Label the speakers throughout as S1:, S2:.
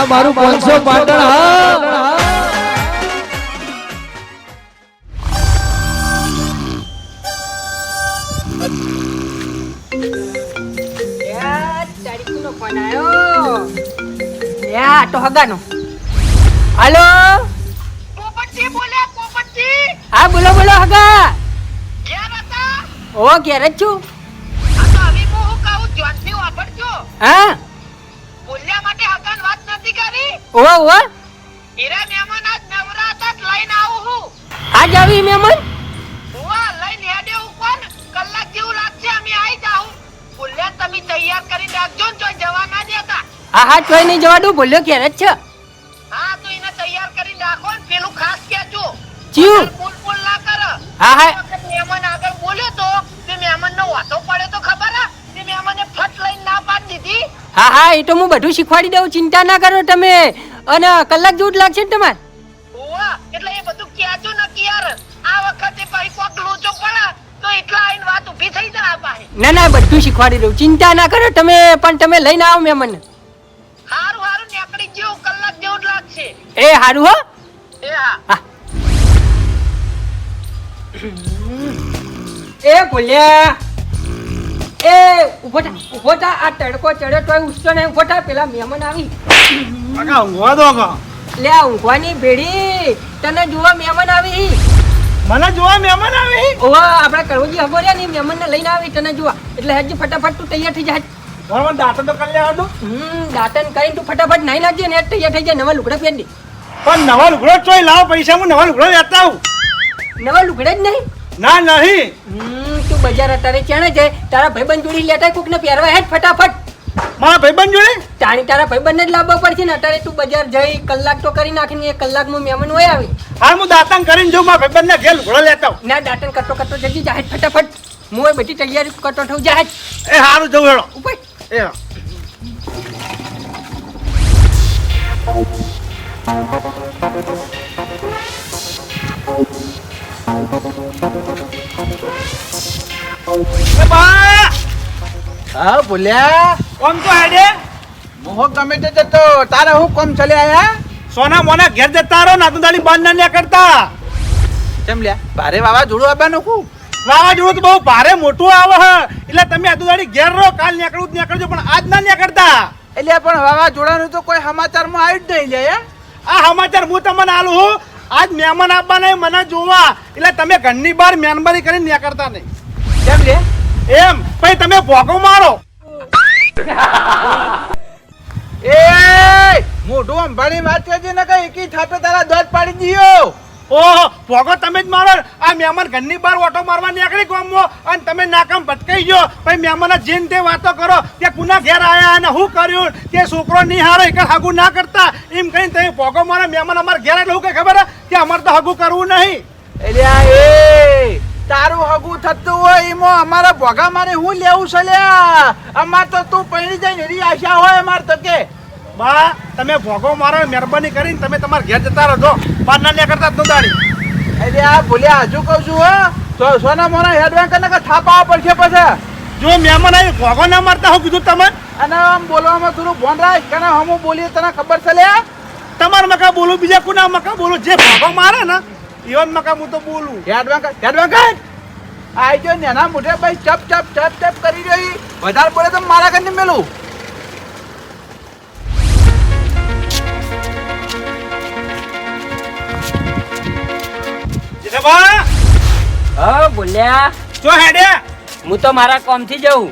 S1: આ મારું પાંચસો પાટણ હા
S2: હાલો હા બોલો બોલો હગા. ઓ ઘેર જ છું.
S3: હું? નથી કરી
S2: ઓ ઓ
S3: હીરા મહેમાન આજ નવરા હતા લઈને આવું હું
S2: આજ આવી મહેમાન?
S3: હુવા લઈને હેડે ઉપર કલાક જેવું લાગશે અમે આવી જાઉં. બોલ્યા તમે તૈયાર કરી રાખજો ને જો જવા ના દેતા.
S2: હા હા ચોય નહીં જવા દો બોલ્યો ઘેર જ છે.
S3: હા તો એને તૈયાર કરી રાખો ને પેલું ખાસ કહેજો.
S2: જીવ.
S3: બોલ બોલ ના કર.
S2: હા હા.
S3: મહેમાન આગળ બોલ્યો તો તે મહેમાનનો વાતો પડ્યો તો ખબર હા? તે મહેમાને ફટ લઈને ના પાડી દીધી.
S2: હા હા એ તો હું બધું શીખવાડી દઉં ચિંતા ના કરો તમે. અને કલાક જેવું જ લાગશે ને તમારે?
S3: હોવા એટલે એ બધું ક્યાંજો નક્કી યાર આ વખતે ભાઈ કોક લોચો પડે તો એટલા આઈને વાત ઊભી થઈ જાય આ પાસે
S2: ના ના બધું શીખવાડી દઉં. ચિંતા ના કરો તમે પણ તમે લઈને આવો મહેમાન
S3: હારું હારું નીકળી જેવું કલાક જેવું જ લાગશે.
S2: એ હારું હો.
S3: એ હા.
S2: હા. એ બોલ્યા. એ ઊભો થા ઊભો થા આ તડકો ચડ્યો તોય ઉઠતો નહીં. ઊભો થા પેલા મહેમાન આવી.
S4: કાકા ઊંઘવા દો કા?
S2: લે આ ઊંઘવાની ભેડી તને જોવા મહેમાન આવી.
S4: મને જોવા મહેમાન આવી?
S2: ઓવા આપણે કડવજી હગો રહ્યા ને મહેમાનને લઈને આવી. તને જોવા એટલે હજી ફટાફટ તું તૈયાર થઈ જા.
S4: બરાબર દાંતન તો કરી લેવા દો.
S2: હમ દાંતન કરીને તું ફટાફટ નાઈ નાખજે ને તૈયાર થઈ જાય નવા લુગડા પહેરી
S4: પણ નવા લુગડા ચોય લાવો પૈસા હું નવા લુગડા લેતા આવું.
S2: નવા લુગડા જ નહીં?
S4: ના નહીં.
S2: તું બજાર અત્યારે ચણે છે તારા ભાઈબંધ જોડી લેતા કોકને પહેરવા હેડ ફટાફટ.
S4: મારા ભાઈબંધ જોડે?
S2: તાણી તારા ભાઈબંધને જ લાવવા પડશે ને અત્યારે તું બજાર જઈ કલાક તો કરી નાખીને એક કલાકમાં મહેમાન હોય આવી.
S4: હાલ હું દાંતણ કરીને જોઉં મારા ભાઈબંધને ઘેર ઘોડો લેતા
S2: ના દાંતન કરતો કરતો જજી જાહેર ફટાફટ. હું એ બધી તૈયારી કરતો થઉં જાહેર
S4: એ સારું જવું હેડો.
S2: ઉપર
S4: એ Thank બા
S5: હા બોલ્યા
S4: કોમ તો હેડે?
S5: મોહો ગમે તે જતો તારે હું કોમ ચલે આયા?
S4: સોના મોના ઘેર જતા રહો ના તું દાડી બંધ ના કરતા.
S5: કેમ લ્યા? ભારે વાવાઝોડું આવવાનું કુ
S4: વાવાઝોડું તો બહુ ભારે મોટું આવે હ. એટલે તમે આ દાડી ઘેર રહો કાલ નીકળવું નીકળજો પણ આજ ના નીકળતા
S5: એટલે પણ વાવાઝોડાનું તો કોઈ સમાચારમાં આવી જ નહીં લે
S4: આ સમાચાર હું તમને આલું હું. આજ મહેમાન આપવાના મને જોવા. એટલે તમે ઘરની બહાર મહેનબારી કરીને નીકળતા નહીં.
S5: કેમ લે?
S4: એમ પછી તમે ભોગો મારો.
S5: એ મોઢું અંભાણી વાત કરજે ને કઈ એકી થાપે તારા દોત પાડી દીયો.
S4: ઓહો ભોગો તમે જ મારો. આ મહેમાન ઘરની બહાર ઓટો મારવા નીકળી ગામમાં અને તમે નાકામ ભટકાઈ ગયો. પછી મહેમાન જેન તે વાતો કરો કે કુના ઘેર આવ્યા અને હું કર્યું? કે છોકરો નહીં હારો એક હાગું ના કરતા. એમ કહીને તમે ભોગો મારો મહેમાન અમારા ઘેર એટલે હું કઈ ખબર? કે અમારે તો હાગું કરવું નહીં.
S5: એટલે એ તારું હાગું થતું હોય અમારા ભોગા મારે હું લેવું છે લે? અમાર તો તું પૈણી જઈને એની આશા હોય અમાર તો કે.
S4: બા તમે ભોગો મારો મહેરબાની કરીને તમે તમારા ઘેર જતા રહો પાના ને કરતા તું દાડી
S5: એટલે આ ભૂલ્યા હજુ કહું છું હો. તો સોના મોના હેડવાન ને કે થાપા પડશે પછી?
S4: જો મહેમાન આવી ભોગો ના મારતા હું કીધું તમે
S5: અને આમ બોલવામાં થોડું ભોન રાખ કે હમું બોલીએ તને ખબર છે લે?
S4: તમારા મકા બોલું બીજા કુના મકા બોલું? જે ભોગો મારે ને એવા મકા હું તો બોલું.
S5: હેડ બેંક હેડ કર આઈ જો નેના મોઢે ભાઈ ચપ ચપ ચપ ચપ કરી રહી વધારે બોલે તો મારા ઘરને મેલું.
S2: હા બોલ્યા.
S4: જો હેડે.
S2: હું તો મારા કોમથી જઉં.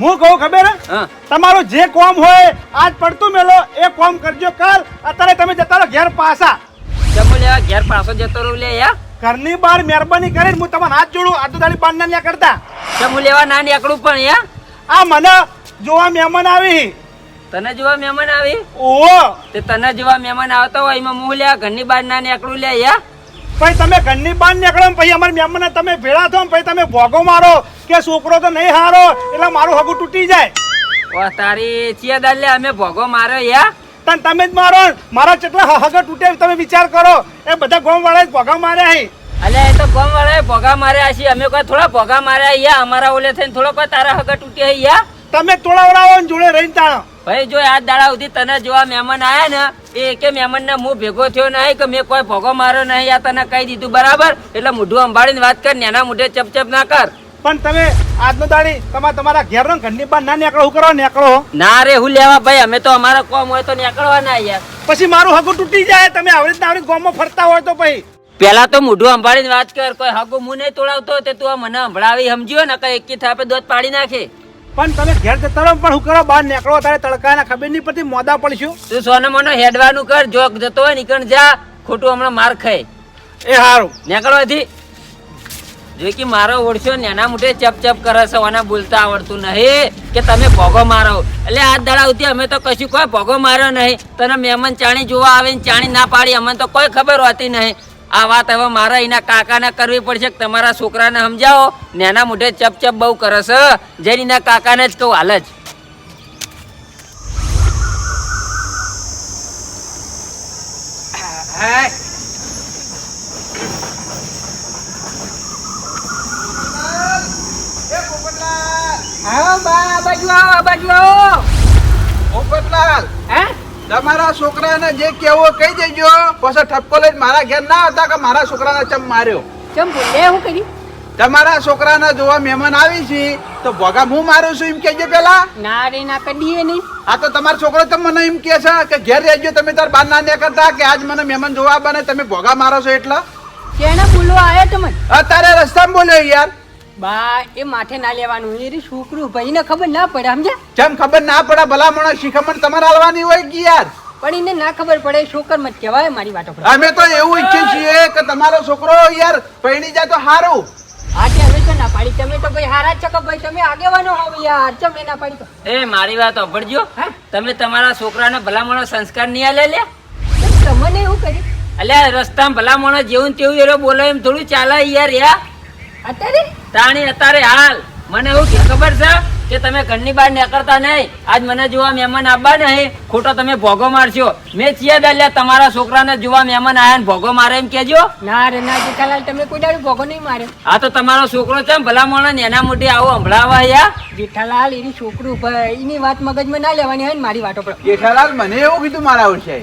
S4: હું કહું ખબર હે? તમારું જે કોમ હોય આજ પડતું મેલો એ કોમ કરજો. કાલ અત્યારે તમે જતા રહો ઘેર પાસા
S2: જમો લેવા ઘેર પાછો જતો રહું લે યા.
S4: ઘરની બહાર મહેરબાની કરીને હું તમારા હાથ જોડું આ તો દાડી બાર ના કરતા.
S2: હું લેવા ના નીકળું પણ યા?
S4: આ મને જોવા મહેમાન આવી.
S2: તને જોવા મહેમાન આવી?
S4: ઓહો.
S2: તે તને જેવા મહેમાન આવતા હોય એમાં હું લે ઘરની બહાર ના નીકળું લે યા?
S4: ભાઈ તમે ઘરની બહાર નીકળો પછી અમારા મહેમાન તમે ભેળા થો પછી તમે ભોગો મારો કે છોકરો તો નહીં હારો એટલે મારું હગું તૂટી જાય.
S2: ઓ તારી ચિયાદાર લે અમે ભોગો માર્યો યા.
S4: તને તમે જ મારો. મારા કેટલા હગા તૂટે તમે વિચાર કરો. એ બધા ગોમ વાળા ભોગા માર્યા હે.
S2: અલે એ તો ગોમ વાળા ભોગા માર્યા છે અમે કોઈ થોડા ભોગા માર્યા યા અમારા ઓલે થઈને થોડો કોઈ તારા હગા તૂટી યા
S4: તમે તોડાવડાવો ને જોડે રહીને તાણો.
S6: ભાઈ જો આ દાડા સુધી તને જોવા મહેમાન આયા ને એ એકે મહેમાન ને હું ભેગો થયો નહીં કે મેં કોઈ ભોગો માર્યો નહીં આ તને કહી દીધું. બરાબર? એટલે મોઢું અંબાડીને વાત કર નેના મોઢે ચપચપ ના કર.
S4: પણ તમે આજનો દાડી તમારે તમારા ઘેરનો ઘરની બહાર ના નીકળો હું કરો નીકળો?
S6: ના રે હું લેવા ભાઈ અમે તો અમારા કોમ હોય તો નીકળવાના યાર.
S4: પછી મારું હગું તૂટી જાય તમે આવી રીતના આવડી ગામમાં ફરતા હોય તો પછી.
S6: પેલા તો મોઢું સંભાળીને વાત કર કોઈ હગું મું નહીં તોડાવતો તે તું મને સંભળાવી સમજ્યો ને કઈ એકી થાપે દોત પાડી નાખે.
S4: પણ તમે ઘેર જતા રહો પણ હું કરો બહાર નીકળો તારે તડકાના ખબર નહીં પડતી મોદા પડશું.
S6: તું સોને મોનો હેડવાનું કર જો જતો હોય નીકળ જા ખોટું હમણાં માર ખાય.
S4: એ સારું
S6: નીકળવાથી. જો કે મારો ઓળખ્યો, નેના મોટે ચપ ચપ કરે છે અને બોલતા આવડતું નહીં કે તમે ભોગો મારો. એટલે આ દાડા સુધી અમે તો કશું કોઈ ભોગો માર્યો નહીં. તને મહેમાન ચાણી જોવા આવે ને ચાણી ના પાડી, અમને તો કોઈ ખબર હોતી નહીં. આ વાત હવે મારા એના કાકાને કરવી પડશે તમારા છોકરાને સમજાવો. નેના મોઢે ચપ ચપ બહુ કરે છે. જઈને એના કાકાને જ કહું, હાલ જ.
S2: આવો બા આ બાજુ આવો આ બાજુ આવો
S5: પોપટલાલ
S2: હે?
S5: તમારા છોકરાને જે કેવો કહી દેજો. પછી ઠપકો લઈને મારા ઘેર ના હતા કે મારા છોકરાને ચમ માર્યો?
S2: ચમ બોલે હું કરી?
S5: તમારા છોકરાને જોવા મહેમાન આવી છે તો ભોગા હું મારું છું એમ કેજો પેલા
S2: ના રે ના કડીએ નહીં.
S5: આ તો તમારો છોકરો તો મને એમ કે છે કે ઘેર રહેજો તમે તાર બાર ના કરતા કે આજ મને મહેમાન જોવા બને તમે ભોગા મારો છો એટલે?
S2: કેને બોલવા આવ્યા તમે
S5: અત્યારે રસ્તામાં બોલ્યો યાર.
S2: બા એ માથે ના લેવાનું. એ છોકરું ભાઈ ને ખબર ના પડે સમજે
S5: જેમ ખબર ના પડે? ભલામણો શિખામણ તમારે હાલવાની હોય કે યાર?
S2: પણ એને ના ખબર પડે છોકર મત કહેવાય મારી વાતો
S5: અમે તો એવું ઈચ્છીએ છીએ કે તમારો છોકરો યાર પૈણી જાય તો સારું
S2: આજે અમે તો ના પાડી તમે તો ભાઈ હારા જ છો કે ભાઈ? તમે આગેવાનો હોવ યાર ચમ ના પાડી તો.
S6: એ મારી વાત સાંભળજો.
S2: હે?
S6: તમે તમારા છોકરાને ભલામણો સંસ્કાર નહીં આલે લ્યા
S2: ચમ તમને એવું કર્યું
S6: અલ્યા રસ્તામાં ભલામણો જેવું ને તેવું એરો બોલો એમ થોડું ચાલે યાર યા.
S2: અત્યારે?
S6: તાણી અત્યારે હાલ. મને એવું ખબર છે કે તમે ઘરની બહાર નીકળતા નહીં. આજ મને જોવા મહેમાન આવવા નહીં. ખોટો તમે ભોગો મારશો. મેં ચિયા દાલ્યા તમારા છોકરાને જોવા મહેમાન આયા ને ભોગો મારે એમ કેજો
S2: ના રે ના જેઠાલાલ તમે કોઈ દાડો ભોગો નહીં મારે
S6: આ તો તમારો છોકરો છે ભલા મોણા ને એના મોઢે આવો હંભળાવા યા
S2: જેઠાલાલ એની છોકરું ભાઈ એની વાત મગજમાં ના લેવાની હોય ને મારી વાતો પર.
S5: જેઠાલાલ મને એવું કીધું મારા વિશે.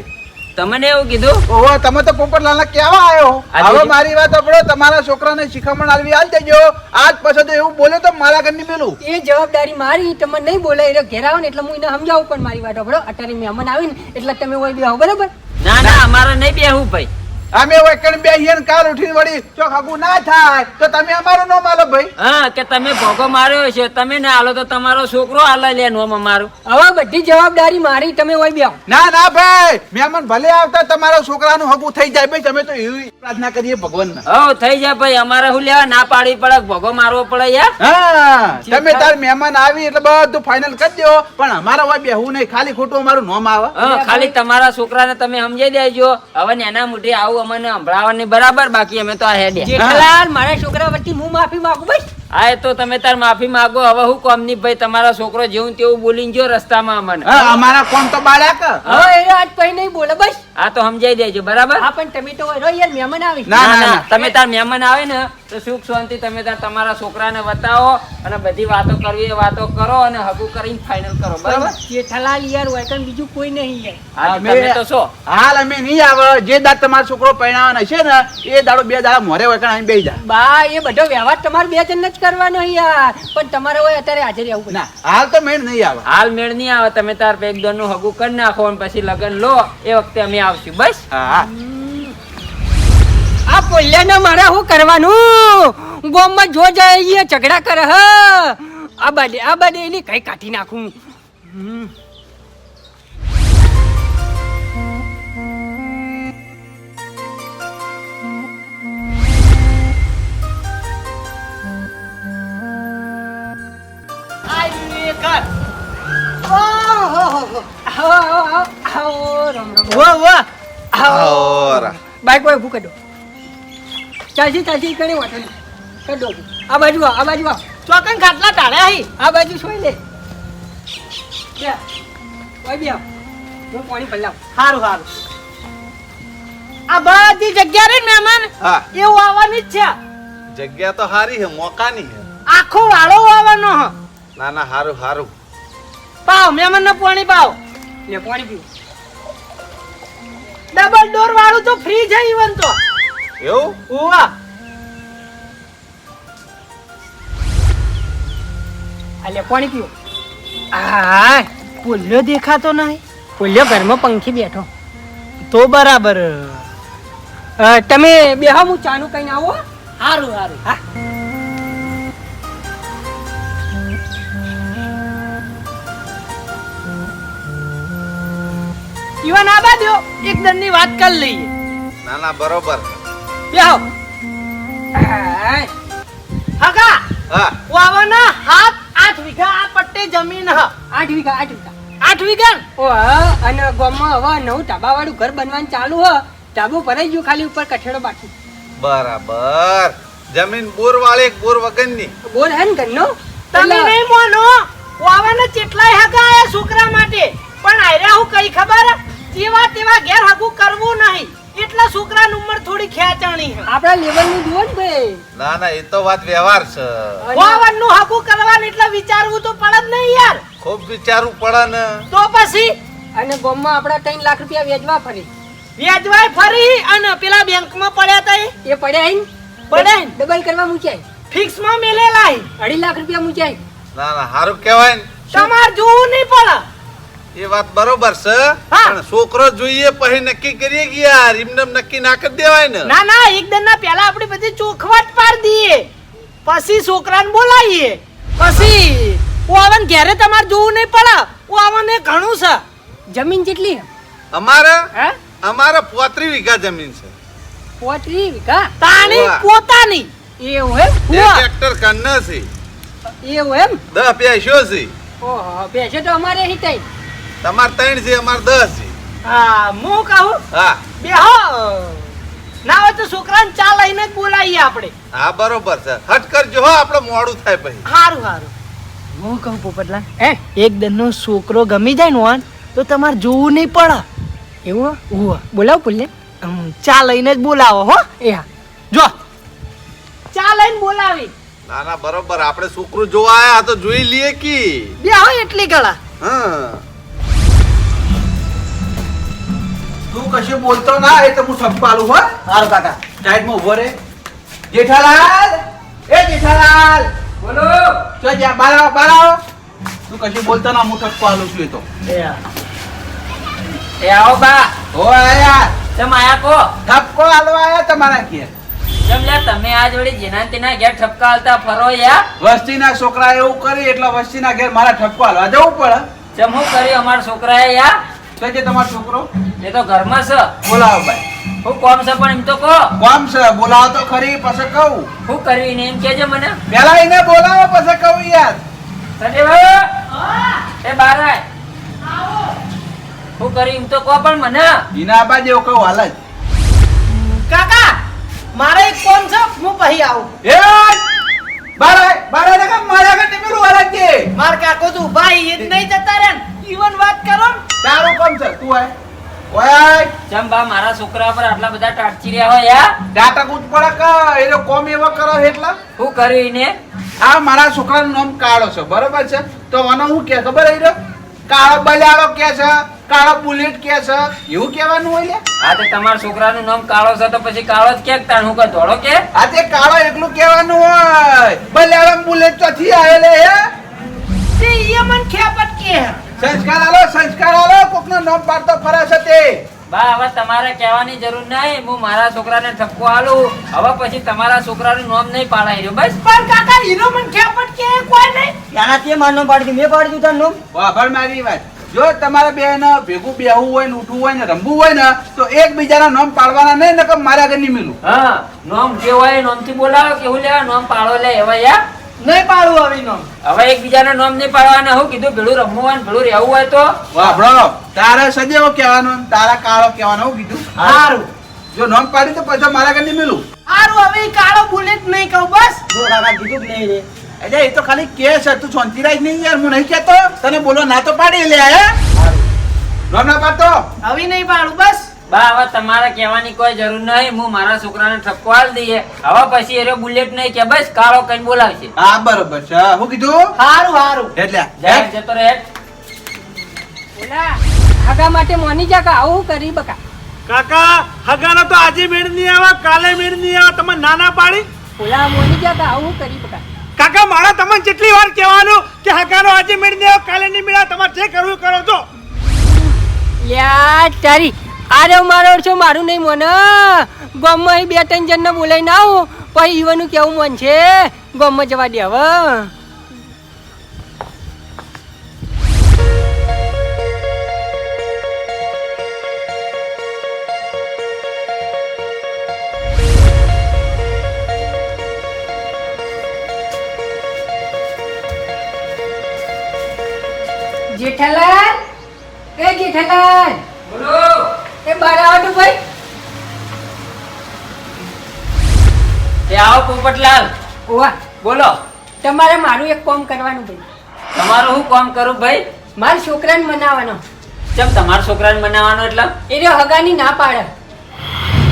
S6: તમને એવું કીધું?
S5: ઓહો તમે તો પોપટલાલ કેવા આવ્યો.
S6: આજે
S5: હવે મારી વાત સાંભળો તમારા છોકરાને શિખામણ આલવી આલ દેજો. આજ પછી તો એવું બોલે તો મારા ઘરની પેલું.
S2: એ જવાબદારી મારી તમને નહીં બોલે એટલે ઘેર આવો ને એટલે હું એને સમજાવું પણ મારી વાતો બરો અત્યારે મહેમાન આવીને એટલે તમે હોય બેહો બરાબર?
S6: ના ના અમારે નહીં બેહવું ભાઈ.
S5: અમે વૈકણ બેહીએ ને કાલ ઉઠીને વળી જો ખાગુ ના થાય તો તમે અમારો નો માલો ભાઈ.
S6: હા કે તમે ભોગો માર્યો છે તમે ના આલો તો તમારો છોકરો હાલે લે નો મારો.
S2: હવે બધી જવાબદારી મારી તમે હોય બે.
S5: ના ના ભાઈ મહેમાન ભલે આવતા તમારો છોકરાનું હગું થઈ જાય ભાઈ તમે તો એવી પ્રાર્થના કરીએ ભગવાનને.
S6: હવ થઈ જાય ભાઈ અમારે શું લેવા ના પાડી પડે ભોગો મારવો પડે યાર.
S5: હા તમે તાર મહેમાન આવી એટલે બધું ફાઇનલ કરી દો પણ અમારા હોય બેહવું નહીં ખાલી ખોટું અમારું નોમ આવે.
S6: હા ખાલી તમારા છોકરાને તમે સમજાઈ દેજો. હવે એના મોઢે આવું અમને સંભળાવવાની બરાબર બાકી અમે તો આ હેડે
S2: જેઠાલાલ મારા છોકરા વતી હું માફી માંગુ ભાઈ
S6: હા એ તો તમે તાર માફી માંગો. હવે હું કોમની ભાઈ તમારા છોકરો જેવું તેવું બોલીને જો રસ્તામાં અમને.
S5: અમારા કોણ તો બાળક.
S2: હવે એ આજ પછી નહીં બોલે બસ.
S6: આ તો સમજાઈ દેજો બરાબર?
S2: હા પણ તમે તો યાર મહેમાન આવી.
S5: ના,
S6: ના તમે તાર મહેમાન આવે ને તો સુખ શાંતિ તમે ત્યાં તમારા છોકરાને બતાવો અને બધી વાતો કરવી એ વાતો કરો અને હગુ કરીને ફાઇનલ કરો બરાબર?
S2: જેઠાલાલ યાર હોય કારણ બીજું કોઈ નહીં યાર.
S6: હા તમે તો છો.
S5: હાલ અમે નહીં આવે જે દાડ તમારો છોકરો પરણાવવાનો છે ને એ દાડો બે દાડા મોરે હોય કારણ બે જાય
S2: બા એ બધો વ્યવહાર તમારે બે જણ જ કરવાનો યાર. પણ તમારે હોય અત્યારે હાજર આવું
S5: ના હાલ તો મેળ નહીં આવે.
S6: હાલ મેળ નહીં આવે તમે તાર એક નું હગું કરી નાખો અને પછી લગન લો એ વખતે અમે આવશું. બસ?
S5: હા
S2: આ પોલ્યાને મારે શું કરવાનું ગોમમાં જો જાય ઝઘડા કરે હ આ બાડે આ બાડે એની કઈ કાઢી નાખું. આવો, રામ, રામ. બાઈક વાળો ઊભું દો ચાલશી ચાલશી કઈ વાંધો નહીં કરી દો. આ બાજુ આવો, આ બાજુ આવો. ચોકન ખાટલા ટાળે અહીં આ બાજુ સોઈ લે. બે ઓય બે આવો. હું પાણી ભરી લાવું
S7: સારું સારું આ બધી જગ્યા રે મહેમાન
S8: હા.
S7: એવું આવવાની જ છે.
S8: જગ્યા તો સારી છે મોકાની છે
S7: આખો વાળો આવવાનો હ.
S8: ના ના સારું સારું
S7: પાવ મહેમાનને પાણી પાવ.
S2: લે પાણી પીવું
S7: ડબલ ડોર વાળું તો ફ્રી છે ઈવન તો.
S9: એવું?
S7: ઉવા.
S2: આ પાણી પીવું
S7: આ પુલ્યો દેખાતો નહીં.
S2: બોલ્યો ઘરમાં પંખી બેઠો.
S7: તો બરાબર.
S2: તમે તમે બેહો હું ચાનું કઈ આવો
S7: સારું સારું
S2: હા.
S7: ઈવન આ બાજુ એક દનની વાત કરી લઈએ.
S9: ના ના બરોબર.
S2: બેહો
S7: હગા
S9: હા.
S7: વાવાના હાથ આઠ વીઘા આ પટ્ટે જમીન હ.
S2: આઠ વીઘા આઠ વીઘા.
S7: આઠ વીઘા? ને?
S2: અને ગામમાં હવે નવું ધાબા ઘર બનવાનું ચાલુ હ. ધાબુ ભરાઈ ગયું ખાલી ઉપર કઠેડો બાકી.
S9: બરાબર. જમીન બોર વાળી બોર વગરની.
S2: બોર હે ને ઘરનો?
S7: તમે નહીં મોનો વાવાના કેટલાય હગા આયા છોકરા માટે. પણ આયરા હું કઈ ખબર? જેવા તેવા ઘેર હગું કરવું નહીં. એટલે છોકરાની ઉંમર થોડી ખેંચાણી છે.
S2: આપણા લેવલનું જુઓ ને ભાઈ.
S9: ના ના એ તો વાત વ્યવહાર છે.
S2: અને-
S7: વાવનનું હગું કરવાનું એટલે વિચારવું તો પડે જ નહીં યાર.
S9: ખૂબ વિચારવું પડે ને.
S7: તો પછી?
S2: અને ગામમાં આપણા ત્રણ લાખ રૂપિયા વેચવા ફરી.
S7: વ્યાજવાય ફરી અને પેલા બેંકમાં પડ્યા તા એ
S2: પડ્યા હે
S7: પડ્યા?
S2: ડબલ કરવા મૂક્યા
S7: ફિક્સમાં મેલેલા હે.
S2: અઢી લાખ રૂપિયા મૂક્યા
S9: ના ના સારું કહેવાય ને.
S7: તમાર જોવું નહીં પડે.
S9: એ વાત બરોબર છે. પણ છોકરો જોઈએ પછી નક્કી કરીએ કે યાર એમનેમ નક્કી ના કરી દેવાય ને.
S7: ના ના એક ના પહેલા આપણે બધી ચોખવટ પાડી દઈએ. પછી છોકરાને બોલાવીએ. પછી ઓવન ઘેરે તમારે જોવું નહીં પડે. ઓવન એ ઘણું છે.
S2: જમીન કેટલી?
S9: અમારે?
S2: હે?
S9: અમારે પોત્રી વીઘા જમીન છે.
S2: પોત્રી વીઘા?
S7: તાણી પોતાની.
S2: એવું એમ?
S9: ટ્રેક્ટર. કન્ન છે.
S2: એવું એમ?
S9: દસ પ્યાસ્યો છે.
S2: ઓહો બેસે તો અમારે અહીં તઈ.
S9: તમારે ત્રણ છે અમારે દસ છે.
S7: હા હું કહું?
S9: હા.
S7: બેહો ના હોય તો છોકરાને ચા લઈને જ બોલાવીએ આપણે.
S9: હા બરોબર છે. હટ કરજો હો આપણે મોડું થાય પછી.
S7: સારું સારું હું કહું પોપટલા હે એક દનનો છોકરો ગમી જાય ને વાન તો તમારે જોવું નહીં પડે.
S2: એવું હે?
S7: ઉવા
S2: બોલાવ પુલ્લે.
S7: ચા લઈને જ બોલાવો હો.
S2: એ હા.
S7: જો. ચા લઈને બોલાવી.
S9: ના ના બરોબર. આપણે છોકરું જોવા આયા તો જોઈ લઈએ કી.
S7: બે હો એટલી ગળા.
S9: હા. તું કશું બોલતો ના એ તો હું સંભાળું હો.
S5: સારું કાકા. સાઈડમાં ઊભો રે. જેઠાલાલ! એ જેઠાલાલ!
S6: બોલો.
S5: ચો જા બાર આવો બાર આવો. તું કશું બોલતો ના હું ઠપકો આલું છું એ તો.
S6: એ આવો બા.
S5: ઓ આયા.
S6: ચમ આયા કો?
S5: ઠપકો આલવા આયા તમારા ઘેર.
S6: જેમ લે તમે આ જોડી જેના તેના ઘેર ઠપકા હાલતા ફરો યા
S5: વસ્તીના છોકરા એવું કરી એટલે વસ્તીના ઘેર મારા ઠપકો આલવા જવું પડે.
S6: જેમ હું કર્યું અમારા છોકરાએ યા
S5: તો જે તમારો છોકરો?
S6: એ તો ઘરમાં છે.
S5: બોલાવો ભાઈ.
S6: હું કોમ છે પણ એમ તો કહો.
S5: કોમ છે? બોલાવો તો ખરી પછી કહું.
S6: હું કરવી ને એમ કેજે મને.
S5: પેલા એને બોલાવો પછી કહું યાર.
S6: સજે ભાઈ એ બાર આય હું કરી એમ તો કહો પણ મને.
S5: એના બા જેવો કહું હાલ જ.
S7: કાકા મારે એક કોમ છે હું પછી આવું.
S5: એ બાર આય બાર આય ને મારા આગળ નીકળું હાલ જ કે
S7: માર કાકો તો ભાઈ એ નહીં જતા રે ઈવન વાત કરો ને.
S5: તારું કોમ છે તું આય. ઓય!
S6: ચમ બા મારા છોકરા પર આટલા બધા ટાટચી રહ્યા હોય યા
S5: ડાટા કૂદ પડે કે? એ કોમ એવો કરો એટલા?
S6: હું કરીને
S5: આ મારા છોકરાનું નામ કાળો છે બરોબર છે? તો આનો હું કે ખબર હઈ કાળો બજાડો કે છે? કાળો બુલેટ કે છે? એવું કહેવાનું હોય લે
S6: હા તો તમારા છોકરાનું નામ કાળો છે તો પછી કાળો જ કે તાણ હું કઈ ધોળો કે?
S5: આ તે કાળો એકલું કહેવાનું હોય. બજાડો બુલેટ ચોથી આવેલે હે?
S7: તે ઈ મન ખેપટ કે
S5: સંસ્કાર આલો સંસ્કાર આલો. કોકનો નામ પાડતો ફરે છે તે.
S6: બા હવે તમારે કહેવાની જરૂર નહીં હું મારા છોકરાને ઠપકો આલું. હવે પછી તમારા છોકરાનું નામ નહીં પાડાઈ રહ્યો. બસ.
S7: પણ કાકા હીરો મન કે કે કોઈ નહીં
S2: ત્યાંના તે માનો પાડી મેં પાડી દીધું નોમ. નામ
S5: વાભળ મારી વાત. જો તમારે બે ને ભેગું બેહવું હોય ને ઉઠવું હોય ને રમવું હોય ને તો એકબીજાના નામ પાડવાના નહીં ને મારા આગળ નહીં મિલું.
S6: હા નામ કેવાય હોયથી બોલાવો કેવું લેવા નામ પાડો લે એવા યા?
S7: નહીં પાડું આવી નામ.
S6: હવે એકબીજાના નામ નહીં પાડવાના. હું કીધું ભેળું રમવું હોય ને ભેળું રહેવું હોય તો?
S5: વાપરો તારે સજેવો કહેવાનો ને તારા કાળો કહેવાનો હું કીધું.
S7: સારું
S5: જો નામ પાડી તો પછી મારા આગળ નહીં મિલું.
S7: સારું હવે કાળો બુલેટ નહીં કહું બસ.
S2: જો કાકા કીધું કે નહીં રે.
S5: અરે એ તો ખાલી કે છે તું શાંતિ રાખ નહીં યાર હું નહીં કહેતો. તને બોલો ના તો પાડી લે હે? નામ ના પાડતો?
S7: હવે નહીં પાડું બસ.
S6: બા હવે તમારે કહેવાની કોઈ જરૂર નહીં. હું મારા છોકરાને ઠપકો આલ દઈએ. હવે પછી એરો બુલેટ નહીં કે બસ કાળો કઈ બોલાવશે.
S5: હા બરોબર છે. હું કીધું?
S7: સારું સારું
S5: એટલે
S6: જતો રહે
S2: ઓલા હગા માટે મોની જા આવું કરી બકા.
S4: કાકા હગાનો તો આજે મેળ નહીં આવે કાલે મેળ નહીં આવે. તમે નાના પાડી.
S2: ઓલા મોની જા આવું કરી બકા.
S4: કાકા મારા તમને જેટલી વાર કહેવાનું કે હગાનો આજે મેળ નહીં આવે કાલે નહીં મેળ તમારે જે કરવું કરો છો
S2: લ્યા તારી આરે મારો છો મારું નહીં મોને. ગામમાં બે ત્રણ જણને બોલાવીને આવું. પછી ઈવાનું કેવું મન છે? ગામમાં જવા દે હવે. જેઠાલાલ? એ જેઠાલાલ!
S6: પોપટલાલ
S2: ઓવા
S6: બોલો.
S2: તમારે મારું એક કામ કરવાનું ભાઈ.
S6: તમારું હું કામ કરું ભાઈ?
S2: મારા છોકરાને મનાવવાનો.
S6: ચમ તમારા છોકરાને મનાવવાનો એટલે?
S2: એ રહ્યો હગાની ના પાડે.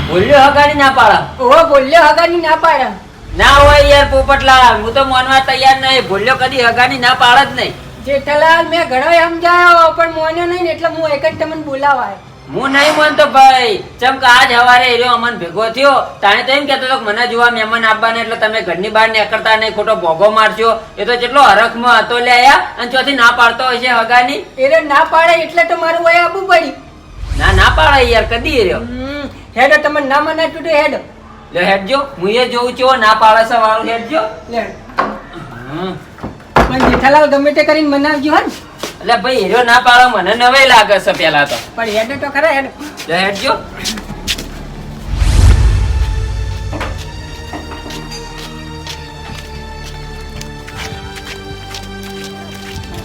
S6: બોલ્યો હગાની ના પાડે?
S2: ઓહો બોલ્યો હગાની ના પાડે.
S6: ના હોય યાર પોપટલાલ હું તો માનવા તૈયાર નહીં. બોલ્યો કદી હગાની ના પાડે જ નહીં.
S2: જેઠાલાલ મેં ઘણો સમજાયો પણ મોન્યો નહીં એટલે હું એક જ તમને બોલાવાય.
S6: હું નહીં માનતો ભાઈ. ચમ કે આજ હવારે એર્યો અમન ભેગો થયો તાણે તો એમ કહેતો હતો મને જોવા મહેમાન આવવાને એટલે તમે ઘરની બહાર નીકળતા નહીં ખોટો ભોગો મારશો. એ તો જેટલો હરખમાં હતો લે આયા અને ચોથી ના પાડતો હોય છે હગાની.
S2: એ ના પાડે એટલે તો મારું વય આપવું પડી.
S6: ના ના પાડે યાર કદી એર્યો
S2: હેડો તમે ના મને તો હેડો.
S6: લે હેડજો હું એ જોઉં છું ના પાડે છે વાળું હેડજો
S2: લે.
S6: હમ.
S2: પણ જેઠાલાલ ગમે તે કરીને મનાવજો હો
S6: એટલે ભાઈ હીરો ના પાડો મને નવાઈ લાગે છે પેલા તો.
S2: પણ હેડ તો ખરા હેડો.
S6: હેડ જો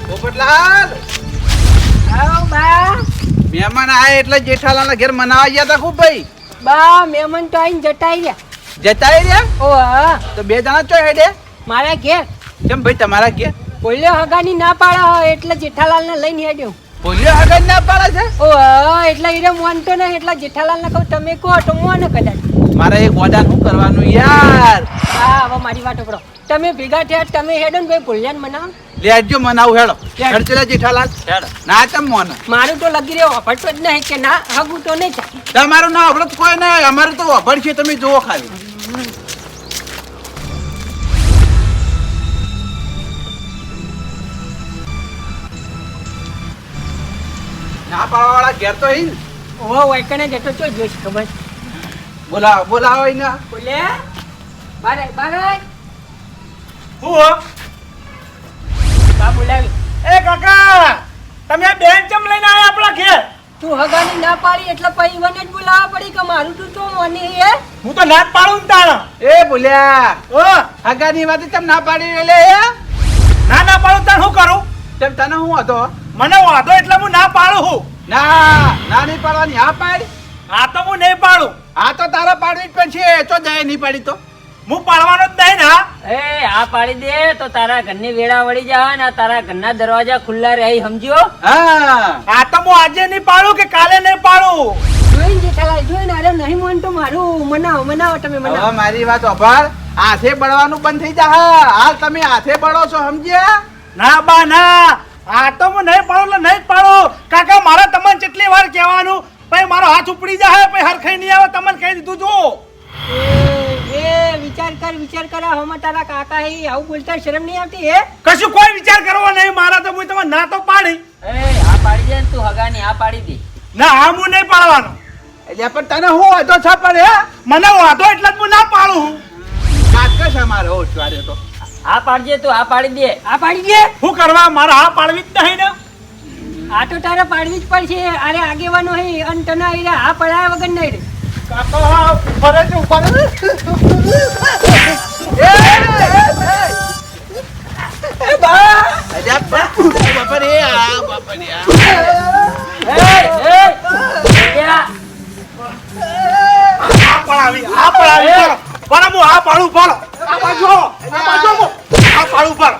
S5: પોપટલાલ
S2: આવો બા.
S5: મહેમાન આયા એટલે જેઠાલાલના ઘેર મનાવા ગયા તા ખૂબ ભાઈ.
S2: બા મહેમાન તો આઈને જટાઈ રહ્યા.
S5: જટાઈ રહ્યા?
S2: ઓ હા.
S5: તો બે જણા ચો હેડે?
S2: મારા ઘેર.
S5: કેમ ભાઈ તમારા ઘેર?
S2: બોલ્યો હગાની ના પાડે હોય એટલે જેઠાલાલને લઈને હેડ્યો.
S5: પોલ્યો હગાની ના પાડે છે?
S2: ઓ એટલે હીરો મોનતો ને એટલે જેઠાલાલને કહું તમે કહો તો મોને કદાચ.
S5: મારે એક ગોડા શું કરવાનું યાર?
S2: હા હવે મારી વાત ઉપડો. તમે ભેગા થયા તમે હેડો ને ભાઈ ભૂલ્યાન મનાવ.
S5: લેજો મનાવ હેડો.
S2: હેડ.
S5: ચલા જેઠાલાલ.
S6: હેડ.
S5: ના તમ મોન?
S2: મારું તો લગી રહ્યો અફડતો જ નહીં કે ના હગું તો નહીં
S5: તમારું ના અવડત કોઈ નહીં અમારું તો અભડ છે તમે જોવો ખાલી. ના પાડવા વાળા ઘેર તો હી ને.
S2: ઓ વાયકણે જતો છો જોઈશ ખબર.
S5: બોલાવો બોલાવો ના.
S2: બોલ્યા બારે બારે.
S4: હું હો?
S2: બોલાવી.
S4: એ કાકા તમે બેન ચમ લઈને આવ્યા આપણા ઘેર?
S2: તું હગાની ના પાડી એટલે પછી મને જ બોલાવવા પડી કે મારું તું તો મને એ
S4: હું તો ના પાડું ને તાણ.
S5: એ બોલ્યા.
S4: ઓ.
S5: હગાની વાત તમ ના પાડી લે એ
S4: ના ના પાડું તાણ શું કરું?
S5: તેમ તને હું હતો?
S4: મને વાંધો એટલે હું ના પાડું હું.
S5: ના ના નહીં પાડવાની. હા પાડ.
S4: આ તો હું નહીં પાડું.
S5: આ તો તારા પાડવી જ પણ છે તો જાય નહીં પાડી તો.
S4: હું પાડવાનો જ નહીં ને હા.
S6: એ આ પાડી દે. તો તારા ઘરની વેળા વળી જાય ને તારા ઘરના દરવાજા ખુલ્લા રહે સમજ્યો?
S5: હા.
S4: આ તો હું આજે નહીં પાડું કે કાલે નહીં પાડું?
S2: જોઈને જેઠાલાલ જોઈને અરે નહીં મન તો મારું. મનાવો મનાવો તમે
S5: હવે
S2: મનાવો.
S5: મારી વાત અભાર. હાથે બળવાનું બંધ થઈ જા હાલ તમે હાથે બળો છો સમજ્યા?
S4: ના બા ના. આ તો હું નહીં પાડો એટલે નહીં જ પાડો. કાકા મારે તમને કેટલી વાર કહેવાનું પછી મારો હાથ ઉપડી જાય પછી હરખાઈ નહીં આવે તમને કહી દીધું જો
S2: એ વિચાર કર વિચાર કર હમ તારા કાકા હે આવું બોલતા શરમ નહીં આવતી હે?
S4: કશું કોઈ વિચાર કરવો નહીં મારા તો હું તમે ના તો પાડી.
S6: એ આ પાડી દે ને તું હગાની આ પાડી દે.
S4: ના આ હું નહીં પાડવાનો.
S5: એટલે પણ તને હું વાંધો છે પણ હે?
S4: મને વાંધો એટલે જ હું ના પાડું. હું
S5: કાટકસ અમારે હો તો.
S6: આ પાડજે તું આ પાડી દે.
S2: આ પાડી દે?
S4: શું કરવા? મારે આ પાડવી જ નહીં ને.
S2: આ તો તારે પાડવી જ પડશે. અરે આગેવાનો હે અંત તને આવી રહ્યા આ પડાય વગર નહીં રે
S4: કાકા ફરે છે ફરે
S5: અલ્યા પણ બાપા રે આ બાપા રે.
S6: એ, એ,
S4: આ પડાવી આ પડાવી ફરો ફરો હું આ પાડું ફરો આ બાજુ આવો. આ બાજુ આવો. આ પાડું ફરો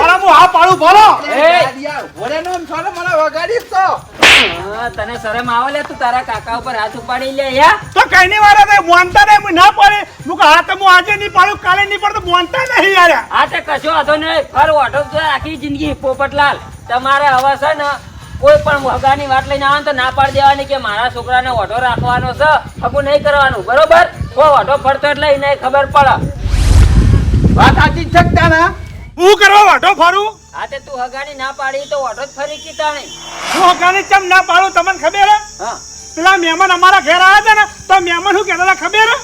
S4: ફરો હું આ પાડું ફરો
S6: એ,
S5: યાર, ભોળાનો મને વગાડીશ તો.
S6: તને શરમ આવે લે તું તારા કાકા ઉપર હાથ ઉપાડી લે યા
S4: તો કઈ ની વાર હતા મોનતા નહીં ના પડે. હું હા તો હું આજે નહીં પાડું કાલે નહીં પડતો મોનતા નહીં યાર.
S6: આ તે કશો વાંધો નહીં. ફર ઓઢો તો આખી જિંદગી પોપટલાલ તમારે હવે છે ને કોઈ પણ વગાની વાત લઈને આવે તો ના પાડી દેવાની કે મારા છોકરાને ઓઢો રાખવાનો છે હગું નહીં કરવાનું. બરોબર? કો ઓઢો ફરતો એટલે એને ખબર પડે.
S5: વાત સાચી જ છે કે તાના
S4: હું કરવા વાટો ફરું?
S6: હા તે તું હગાની ના પાડી તો ઓઢો જ ફરી કીધા નહીં
S4: હું હકાની ચમ ના પાડું તમને ખબર હે?
S6: હા.
S4: પેલા મહેમાન અમારા ઘેર આવ્યા હતા ને તો મહેમાન શું કહેતા હતા ખબર હે?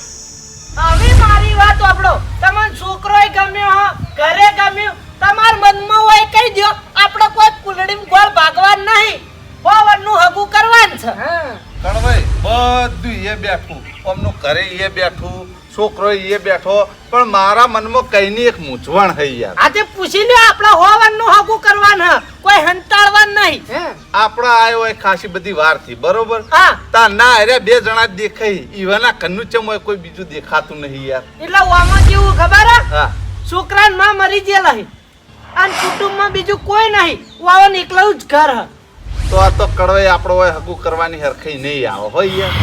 S7: હવે મારી વાત આપણો તમને છોકરોય ગમ્યો હા ઘરે ગમ્યું. તમાર મનમાં હોય કહી દો આપણે કોઈ કુલડીમ ગોળ ભાગવાન નહીં. પવનનું હગું કરવાનું છે.
S2: હા.
S9: કણભાઈ બધું એ બેઠું. અમનું ઘરે એ બેઠું. છોકરો એ બેઠો પણ મારા મનમાં કઈની એક મૂંઝવણ હઈ યાર.
S7: આજે પૂછીને આપણે હોવાનું હગું કરવાનું હે. કોઈ હંતાળવાનું નહીં.
S2: આપણે
S9: આપણા આયો હોય ખાસી બધી વારથી બરોબર?
S7: હા.
S9: તા ના અરે બે જણા દેખાઈ દેખાય. ઈવાના કન્નું ચમ હોય કોઈ બીજું દેખાતું નહીં યાર.
S7: એટલે ઓમાં કેવું ખબર હા? છોકરાનમાં મરી ગયેલા હે. અને કુટુંબમાં બીજું કોઈ નહીં. વાવન એકલું જ ઘર હ.
S9: તો આ તો કડવાઈ આપણો હોય હગુ કરવાની હરખઈ નહીં આવે હોય યાર.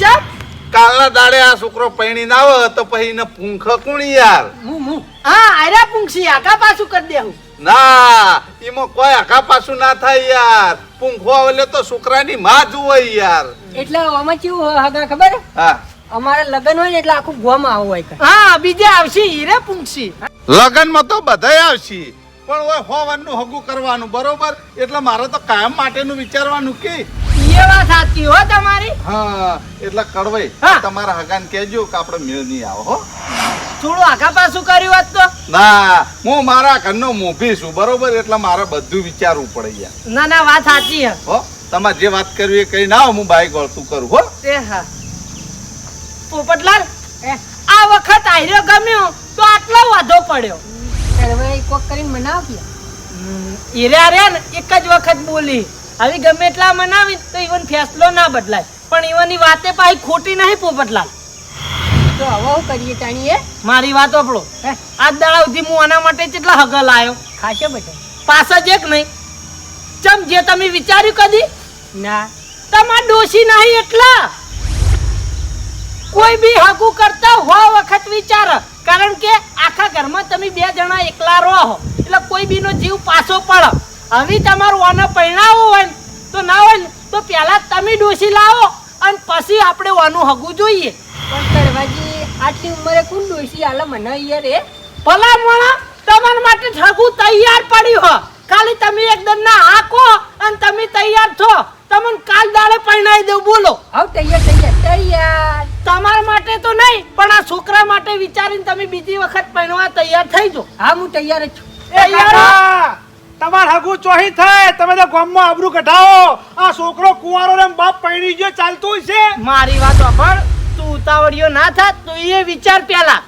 S7: ચપ
S9: કાલના દાડે આ છોકરો પૈણી ના આવે તો પછી એને પૂંખ કુણી યાર?
S2: હું હું.
S7: હા આર્યા પૂંક્ષી આખા પાછું કરી દેવું
S9: ના એમાં કોઈ આખા પાછું ના થાય યાર. પૂંખો આવે તો છોકરાની માં જુએ હોય યાર.
S2: એટલે આમાં કેવું હગા ખબર? હા. અમારે લગ્ન હોય ને એટલે આખું ગોમ આવું હોય
S7: હા બીજે આવશે હીરે પૂંક્ષી
S9: લગનમાં તો બધાય આવશે. પણ હોય હોવાનું હગું કરવાનું બરોબર? એટલે મારે તો કાયમ માટેનું વિચારવાનું કે
S7: એ સાચી હો તમારી.
S9: હા એટલે કડવાઈ.
S7: હા.
S9: તમારા હગાન કેજો કે આપણે મેળ નહીં આવો હો.
S7: થોડું આગા પાછું કર્યું હોત તો?
S9: ના હું મારા ઘરનો મોભી છું બરોબર? એટલે મારે બધું વિચારવું પડે યાર
S7: ના ના વાત સાચી હે
S9: હો તમારે જે વાત કરવી એ કઈ ના હું બાઈક વળતું કરું હો.
S7: તે હા. પોપટલાલ આ વખત આયરો ગમ્યો તો આટલો વાધો પડ્યો.
S2: કડવાઈ કોક કરીને મનાવ કે
S7: હીરા રે ને એક જ વખત બોલી. આવી ગમે એટલા મનાવી તો ઈવન ફેસલો ના બદલાય. પણ ઈવનની વાતે પાછી ખોટી નહીં પોપટલાલ
S2: તો હવે હું કરીએ તાણીએ
S7: મારી વાત આપણો? આજ દાડા સુધી હું આના માટે કેટલા હગલ લાયો?
S2: ખાશે બધા
S7: પાછા જ એક નહીં. ચમ જે તમે વિચાર્યું કદી?
S2: ના.
S7: તમાર ડોશી નહીં એટલા. કોઈ બી હગુ કરતા હો વખત વિચાર. કારણ કે આખા ઘરમાં તમે બે જણા એકલા રહો. એટલે કોઈ બીનો જીવ પાછો પડે. હવે તમારું ઓને પરિણાવો હોય તો ના હોય ને તો પહેલા તમે ડોસી લાવો અને પછી આપણે ઓનું હગું જોઈએ.
S2: પણ કડવાજી આટલી ઉંમરે કોણ ડોસી આલે મને યાર એ?
S7: ભલા મોણા તમારા માટે હગું તૈયાર પડ્યું હો. ખાલી તમે એકદમ ના હાકો અને તમે તૈયાર છો. તમને કાલ દાડે પરણાવી દઉં બોલો.
S2: હવે તૈયાર તૈયાર તૈયાર.
S7: તમારા માટે તો નહીં પણ આ છોકરા માટે વિચારીને તમે બીજી વખત પહેરવા તૈયાર થઈ જાઓ.
S2: હા હું તૈયાર જ છું.
S4: કાકા! તમાર હગુ ચોહી થાય. તમે તો ગામમાં આબરૂ કઢાવો. આ છોકરો કુંવારો ને બાપ પૈણી ગયો ચાલતું છે.
S7: મારી વાત સાંભળ. તું ઉતાવળિયો ના થા તો એ વિચાર પેલા.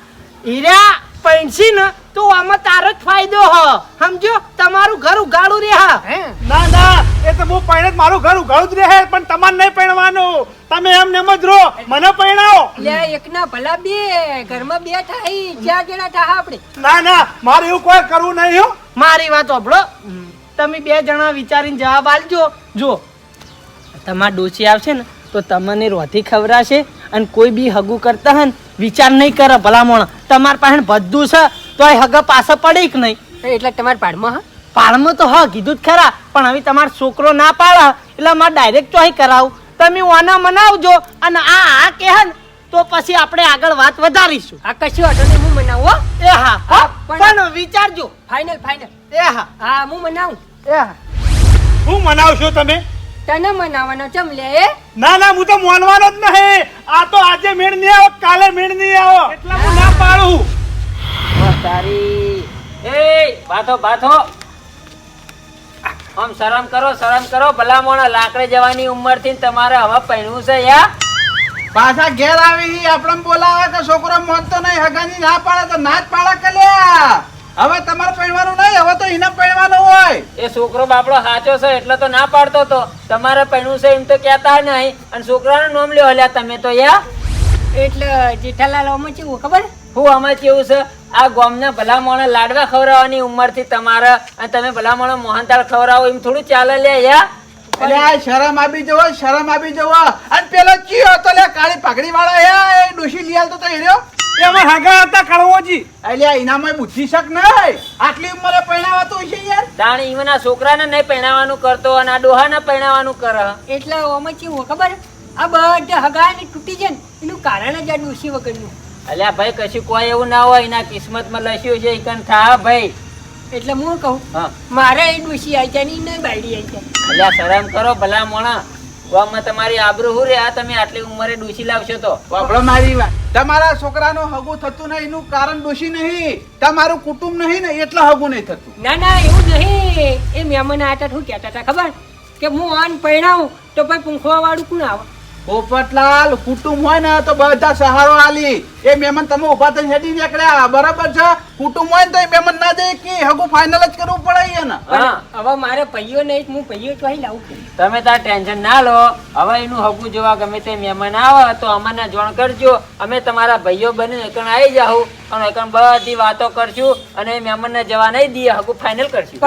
S7: હીરા પૈણસી ને તો આમાં તારો જ ફાયદો હ. સમજો તમારું ઘર ઉગાડું રે હા?
S2: હે
S4: ના ના. એ તો હું પૈણે મારું ઘર ઉગાડું જ રહે પણ તમારે નહીં પૈણવાનું. તમે એમ નેમ જ રહો. મને પૈણાવો.
S2: લે એકના ભલા બે. ઘરમાં બે થાય જ્યાં જણા થાય આપણે
S4: ના ના. મારે એવું કોઈ કરવું નહીં હો.
S7: મારી વાત સાંભળો. તમે બે જણા વિચારીને જવાબ આપજો. જો. તમારા ડોસી આવશે ને તો તમને રોધી ખવડાશે અને કોઈ બી હગું કરતા હન વિચાર નહીં કરે ભલામણ. તમાર પાસે બધું છે તો એ હગ પાછા પડે કે નહીં?
S2: એટલે તમારે પાડમાં હા?
S7: પાડમાં તો હા કીધું જ ખરા પણ હવે તમારો છોકરો ના પાડે એટલે મારે ડાયરેક્ટ ચોહી કરાવું. તમે ઓના મનાવજો અને આ આ કહે ને તો પછી આપણે આગળ વાત વધારીશું.
S2: આ કશું વાંધો હું મનાવો
S7: એ હા
S2: પણ
S7: વિચારજો.
S2: ફાઇનલ ફાઇનલ
S7: એ હા.
S2: હા હું મનાવું.
S7: એ હા.
S4: હું મનાવશો તમે?
S2: તને મનાવવાનો ચમ લે? એ
S4: ના ના હું તો માનવાનો જ નહીં. આ તો આજે મેળ નહીં આવો કાલે મેળ નહીં આવો. એટલે હું ના પાડું.
S6: તારી. એ બાથો બાથો. આમ શરમ કરો શરમ કરો. ભલા મોણા લાકડે જવાની ઉંમરથી તમારે હવે પહેણવું છે યા?
S5: પાછા ઘેર આવી આપણને આપણે બોલાવે તો છોકરો મોનતો નહીં હગાની ના પાડે તો ના જ પાડે કે લ્યા? હવે તમારે પહેરવાનું નહીં હવે તો એને પહેરવાનું હોય.
S6: એ છોકરો બાપડો સાચો છે એટલે તો ના પાડતો તો. તમારે પહેરવું છે એમ તો કહેતા નહીં. અને છોકરાનું નામ લ્યો અલ્યા તમે તો યા.
S2: એટલે જેઠાલાલ અમે કેવું ખબર?
S6: હું અમે કેવું છે? આ ગોમના ભલા મોણે લાડવા ખવડાવવાની ઉંમરથી તમારે અને તમે ભલા મોણે મોહનતાળ ખવડાવો એમ થોડું ચાલે લે યા.
S5: એટલે આ શરમ આપી જવો શરમ આપી જવો. અને પેલો ચિયો હતો લે કાળી પાઘડી વાળો હે એ ડોશી લઈ આલતો તો એ રહ્યો
S4: એમાં હગા હતા કળવોજી.
S5: અલ્યા એનામાં બુદ્ધિ શક નહીં. આટલી ઉંમરે પરણાવાતું છે યાર?
S6: તાણ ઈવના છોકરાને નહીં પહેણાવાનું કરતો અને આ ડોહાને પહેણાવાનું કરે.
S2: એટલે ઓમાં કેવું ખબર? આ બધા હગા ને તૂટી જાય ને એનું કારણ જ આ ડોશી વગરનું.
S6: અલ્યા ભાઈ કશું કોઈ એવું ના હોય એના કિસ્મતમાં લસ્યું છે ઈકન થા ભાઈ.
S2: એટલે હું કહું
S6: હા.
S2: મારે એ ડોશી આવી જાય ને બાયડી આવી જાય.
S6: અલ્યા શરમ કરો ભલા મોણા. ગામમાં તમારી આબરૂ હું રે? આ તમે આટલી ઉંમરે ડૂસી લાવશો તો.
S5: વાપરો મારી વાત. તમારા છોકરાનું હગું થતું નહીં એનું કારણ દોષી નહીં. તમારું કુટુંબ નહીં ને એટલે હગું નહીં થતું.
S2: ના ના એવું નહીં. એ મહેમાન આટા શું કહેતા હતા ખબર? કે હું આન પરણાવું તો ભાઈ પૂંખવા વાળું કોણ આવે?
S5: પોપટલાલ કુટુંબ હોય ને તો બધા સહારો આલી. એ મહેમાન તમે ઊભા થઈને હેડી નીકળ્યા. બરાબર છે? કુટુંબ હોય ને તો એ મહેમાન ના જાય કે હગું ફાઇનલ જ કરવું પડે
S6: હા.
S2: હવે મારે પૈયો નહીં હું પૈયો તો અહીં લાવું
S6: તમે તાર ટેન્શન ના લો. હવે એનું હગું જોવા ગમે તે મહેમાન આવે તો અમને જોણ કરજો. અમે તમારા ભાઈઓ બને એકણ આવી જાઉં અને એકણ બધી વાતો કરશું અને મહેમાનને જવા નહીં દઈએ હગું ફાઇનલ કરશું.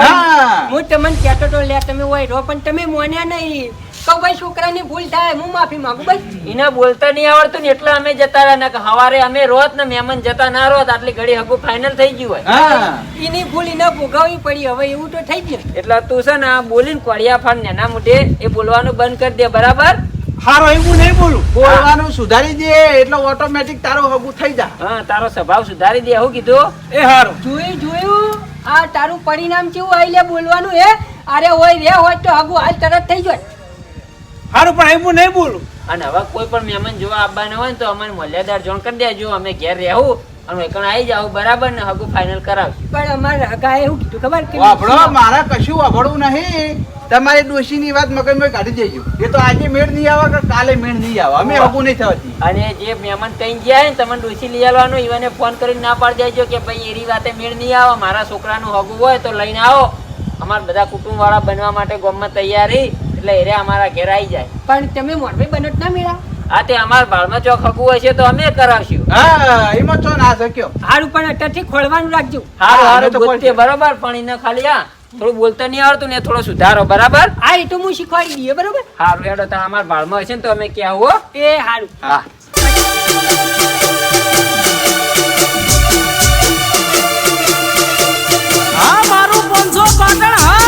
S5: હું.
S2: તમને કહેતો તો લે તમે હોય રો પણ તમે મોન્યા નહીં. ભાઈ છોકરાની ભૂલ થાય હું માફી માંગુ ભાઈ
S6: એને બોલતા નહીં આવડતું ને એટલે અમે જતા રહ્યા કે હવારે અમે રોત ને મહેમાન જતા ના રોત આટલી ઘડી હગું ફાઇનલ થઈ ગયું હોય.
S2: એની ભૂલ એને ભોગવવી પડી હવે એવું તો થઈ ગયું
S6: એટલે તું છે ને આ બોલીને કોળિયા ફાન નેના મોઢે એ બોલવાનું બંધ કરી દે બરાબર?
S4: હારો એવું નહીં બોલું.
S5: બોલવાનું સુધારી દે એટલે ઓટોમેટિક તારો હગું થઈ જા.
S6: હા તારો સ્વભાવ સુધારી દે એવું કીધું?
S4: એ હારું.
S2: જોયું જોયું? આ તારું પરિણામ કેવું આઈ લે બોલવાનું હે? અરે હોય રે હોય તો હગું હાલ તરત થઈ જાય.
S4: હારું પણ એવું નહીં બોલું.
S6: અને હવે કોઈ પણ મહેમાન જોવા આવવાના હોય ને તો અમને મલ્યાદાર જોણ કરી દેજો. અમે ઘેર રહેવું અને એકણ આવી જાવ બરાબર ને હગું ફાઇનલ કરાવશું.
S2: પણ અમારે હગા એવું કીધું ખબર કે
S5: વાપરો મારા કશું વાપરવું નહીં. તમારી ડોશીની વાત મગજમાં કાઢી દેજો. એ તો આજે મેળ નહીં આવે કે કાલે મેળ નહીં આવે. અમે હગું નહીં થવાતી
S6: અને જે મહેમાન કઈ ગયા ને તમને ડોશી લઈ આવવાનો ઈવને ફોન કરીને ના પાડી દેજો કે ભાઈ એરી વાતે મેળ નહીં આવે. મારા છોકરાનું હગું હોય તો લઈને આવો. અમારા બધા કુટુંબ વાળા બનવા માટે ગામમાં તૈયારી એટલે એરે અમારા ઘેર આવી જાય.
S2: પણ તમે મોરબી બનટ ના મેળા?
S6: આ તે અમાર બાળમાં ચોક હગું હશે તો અમે કરાવશું.
S5: હા એમાં તો ના શક્યો.
S2: હારું પણ અત્યારથી ખોલવાનું રાખજો.
S6: હારું
S5: હા,
S6: હારું
S5: અમે તો
S6: ગોતીએ બરોબર પણ એને ખાલી આ થોડું બોલતા નહીં આવડતું ને થોડો સુધારો બરાબર?
S2: હા એ તો હું શીખવાડી દઈએ બરોબર?
S6: હારું હેડો તો અમાર બાળમાં હશે ને તો અમે ક્યાં હો?
S2: એ હારું.
S6: હા.
S4: હા.